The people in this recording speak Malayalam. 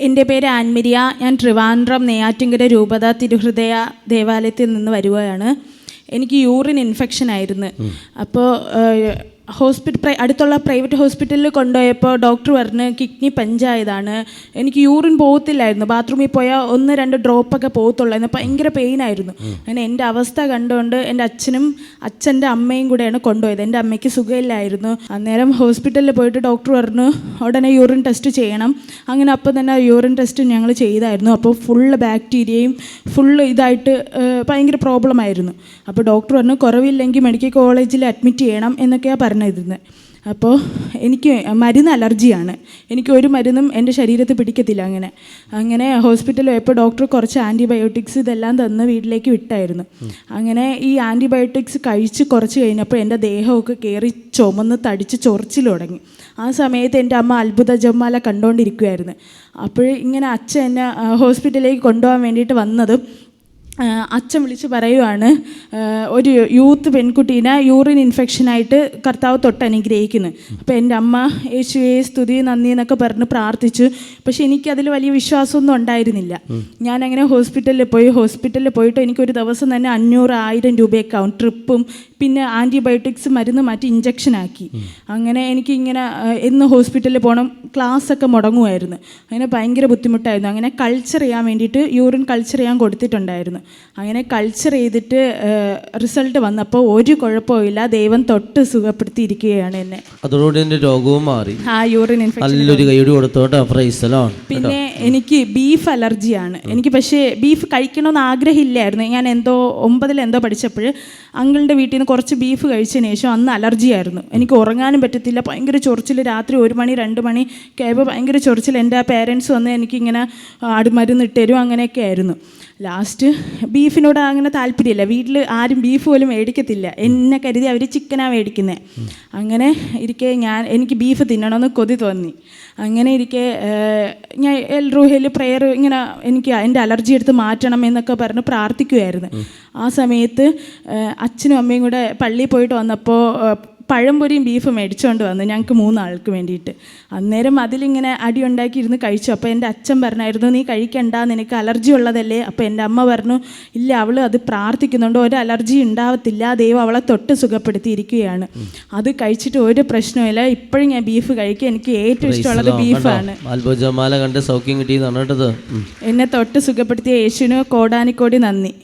എന്റെ പേര് ആൻമിരിയ. ഞാൻ ട്രിവാൻഡ്രം നെയ്യാറ്റിങ്കര രൂപത തിരുഹൃദയ ദേവാലയത്തിൽ നിന്ന് വരികയാണ്. എനിക്ക് യൂറിൻ ഇൻഫെക്ഷൻ ആയിരുന്നു. അപ്പോൾ ഹോസ്പിറ്റൽ അടുത്തുള്ള പ്രൈവറ്റ് ഹോസ്പിറ്റലിൽ കൊണ്ടുപോയപ്പോൾ ഡോക്ടർ പറഞ്ഞ് കിഡ്നി പഞ്ചായതാണ്. എനിക്ക് യൂറിൻ പോകത്തില്ലായിരുന്നു. ബാത്റൂമിൽ പോയാൽ ഒന്ന് രണ്ട് ഡ്രോപ്പൊക്കെ പോകത്തുള്ളായിരുന്നു. ഭയങ്കര പെയിൻ ആയിരുന്നു അങ്ങനെ എന്റെ അവസ്ഥ കണ്ടുകൊണ്ട് എന്റെ അച്ഛനും അച്ഛന്റെ അമ്മയും കൂടെയാണ് കൊണ്ടുപോയത്. എന്റെ അമ്മയ്ക്ക് സുഖമില്ലായിരുന്നു. അന്നേരം ഹോസ്പിറ്റലിൽ പോയിട്ട് ഡോക്ടർ പറഞ്ഞു ഉടനെ യൂറിൻ ടെസ്റ്റ് ചെയ്യണം. അങ്ങനെ അപ്പോൾ തന്നെ യൂറിൻ ടെസ്റ്റ് ഞങ്ങൾ ചെയ്തായിരുന്നു. അപ്പോൾ ഫുള്ള് ബാക്ടീരിയയും ഫുള്ള് ഇതായിട്ട് ഭയങ്കര പ്രോബ്ലം ആയിരുന്നു. അപ്പോൾ ഡോക്ടർ പറഞ്ഞു കുറവില്ലെങ്കിൽ മെഡിക്കൽ കോളേജിൽ അഡ്മിറ്റ് ചെയ്യണം എന്നൊക്കെയാണ് പറഞ്ഞിരുന്നത് അപ്പോൾ എനിക്ക് മരുന്ന് അലർജിയാണ്. എനിക്ക് ഒരു മരുന്നും എന്റെ ശരീരത്തിൽ പിടിക്കത്തില്ല അങ്ങനെ. അങ്ങനെ ഹോസ്പിറ്റലിൽ പോയപ്പോൾ ഡോക്ടർ കുറച്ച് ആന്റിബയോട്ടിക്സ് ഇതെല്ലാം തന്ന് വീട്ടിലേക്ക് വിട്ടായിരുന്നു. അങ്ങനെ ഈ ആന്റിബയോട്ടിക്സ് കഴിച്ച് കുറച്ച് കഴിഞ്ഞപ്പോൾ എന്റെ ദേഹമൊക്കെ കയറി ചുമന്ന് തടിച്ച് ചൊറിച്ചിൽ തുടങ്ങി. ആ സമയത്ത് എന്റെ അമ്മ അത്ഭുത ജമ്മാല കണ്ടുകൊണ്ടിരിക്കുമായിരുന്നു അപ്പോൾ ഇങ്ങനെ അച്ഛൻ എന്നെ ഹോസ്പിറ്റലിലേക്ക് കൊണ്ടുപോകാൻ വേണ്ടിയിട്ട് വന്നതും അച്ഛൻ വിളിച്ച് പറയുവാണ് ഒരു യൂത്ത് പെൺകുട്ടീനെ യൂറിൻ ഇൻഫെക്ഷനായിട്ട് കർത്താവ് തൊട്ട് അനുഗ്രഹിക്കുന്നു അപ്പോൾ എന്റെ അമ്മ യേശുവേ സ്തുതി നന്ദി എന്നൊക്കെ പറഞ്ഞ് പ്രാർത്ഥിച്ചു. പക്ഷെ എനിക്കതിൽ വലിയ വിശ്വാസമൊന്നും ഉണ്ടായിരുന്നില്ല. ഞാനങ്ങനെ ഹോസ്പിറ്റലിൽ പോയി ഹോസ്പിറ്റലിൽ പോയിട്ട് എനിക്കൊരു ദിവസം തന്നെ അഞ്ഞൂറ് ആയിരം രൂപയൊക്കെ ആവും. ട്രിപ്പും പിന്നെ ആന്റിബയോട്ടിക്സ് മരുന്ന് മാറ്റി ഇഞ്ചക്ഷനാക്കി അങ്ങനെ എനിക്കിങ്ങനെ എന്ന് ഹോസ്പിറ്റലിൽ പോകണം ക്ലാസ് ഒക്കെ മുടങ്ങുമായിരുന്നു അങ്ങനെ ഭയങ്കര ബുദ്ധിമുട്ടായിരുന്നു. അങ്ങനെ കൾച്ചർ ചെയ്യാൻ വേണ്ടിയിട്ട് യൂറിൻ കൾച്ചർ ചെയ്യാൻ കൊടുത്തിട്ടുണ്ടായിരുന്നു. അങ്ങനെ കൾച്ചർ ചെയ്തിട്ട് റിസൾട്ട് വന്നപ്പോൾ ഒരു കുഴപ്പമില്ല ദൈവം തൊട്ട് സുഖപ്പെടുത്തിയിരിക്കുകയാണ് എന്നെ. അതോടുകൂടി എന്റെ രോഗവും മാറി. ആ യൂറിൻ ഇൻഫെക്ഷൻ നല്ലൊരു കൈയ്യടി കൊടുത്തോട്ടെ പ്രൈസലോൺ പിന്നെ എനിക്ക് ബീഫ് അലർജിയാണ് എനിക്ക് പക്ഷേ ബീഫ് കഴിക്കണമെന്ന് ആഗ്രഹമില്ലായിരുന്നു. ഞാൻ എന്തോ ഒമ്പതിൽ എന്തോ പഠിച്ചപ്പോൾ അങ്കിളിന്റെ വീട്ടിൽ നിന്ന് കുറച്ച് ബീഫ് കഴിച്ചതിന് ശേഷം അന്ന് അലർജി ആയിരുന്നു. എനിക്ക് ഉറങ്ങാനും പറ്റത്തില്ല. ഭയങ്കര ചൊറിച്ചിൽ രാത്രി ഒരു മണി രണ്ട് മണി ആയപ്പോൾ ഭയങ്കര ചൊറിച്ചിൽ. എന്റെ പേരൻസ് വന്ന് എനിക്കിങ്ങനെ ആടുമരുന്ന് ഇട്ടുതരും അങ്ങനെയൊക്കെ ആയിരുന്നു. ലാസ്റ്റ് ബീഫിനോട് അങ്ങനെ താല്പര്യമില്ല. വീട്ടിൽ ആരും ബീഫ് പോലും മേടിക്കത്തില്ല. എന്നെ കരുതി അവർ ചിക്കനാണ് മേടിക്കുന്നത് അങ്ങനെ ഇരിക്കെ ഞാൻ എനിക്ക് ബീഫ് തിന്നണമെന്ന് കൊതി തോന്നി. അങ്ങനെ ഇരിക്കെ ഞാൻ എൽ റൂഹയിൽ പ്രെയർ ഇങ്ങനെ എനിക്ക് എന്റെ അലർജി എടുത്ത് മാറ്റണം എന്നൊക്കെ പറഞ്ഞ് പ്രാർത്ഥിക്കുമായിരുന്നു ആ സമയത്ത് അച്ഛനും അമ്മയും കൂടെ പള്ളിയിൽ പോയിട്ട് വന്നപ്പോൾ പഴംപൊരിയും ബീഫും മേടിച്ചുകൊണ്ട് വന്നു ഞങ്ങൾക്ക് മൂന്നാൾക്ക് വേണ്ടിയിട്ട്. അന്നേരം അതിലിങ്ങനെ അടി ഉണ്ടാക്കിയിരുന്ന് കഴിച്ചു. അപ്പോൾ എന്റെ അച്ഛൻ പറഞ്ഞായിരുന്നു നീ കഴിക്കണ്ട നിനക്ക് അലർജി ഉള്ളതല്ലേ? അപ്പോൾ എന്റെ അമ്മ പറഞ്ഞു ഇല്ല അവൾ അത് പ്രാർത്ഥിക്കുന്നുണ്ട്. ഒരു അലർജി ഉണ്ടാവത്തില്ല. ദൈവം അവളെ തൊട്ട് സുഖപ്പെടുത്തിയിരിക്കുകയാണ്. അത് കഴിച്ചിട്ട് ഒരു പ്രശ്നമില്ല ഇപ്പോഴും ഞാൻ ബീഫ് കഴിക്കുക എനിക്ക് ഏറ്റവും ഇഷ്ടമുള്ളത് ബീഫാണ്. കണ്ട്? സൗഖ്യം കേട്ടത്. എന്നെ തൊട്ട് സുഖപ്പെടുത്തിയ യേശുവിന് കോടാനിക്കോടി നന്ദി.